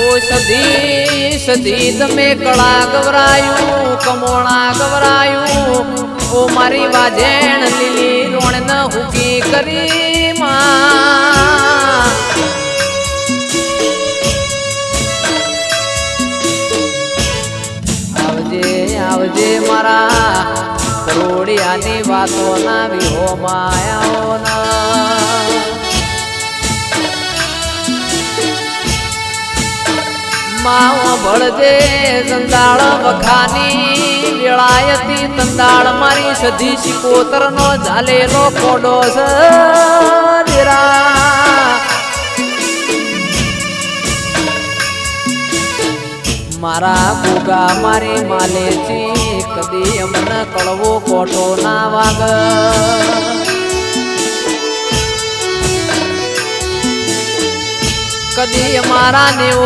ઓ સધી સધી તમે કળા ગવરાયું, કમોણા ગવરાયું. ઓ મારી વાજેણ લીલી રોણ ન હુકી કરી માં. આવજે મારા કરોડિયાની વાતો ના વિહો માયાઓ ના માવો ભળજે સંદાળ વખાની. વેળાયતી તંદાળ મારી સધી શિકોતર નો ઝાલેલો કોડો છે મારા ગોગા મારી માલે છે કદી અમને કળવો કોટો ના વાગ. કદી મારા નેવો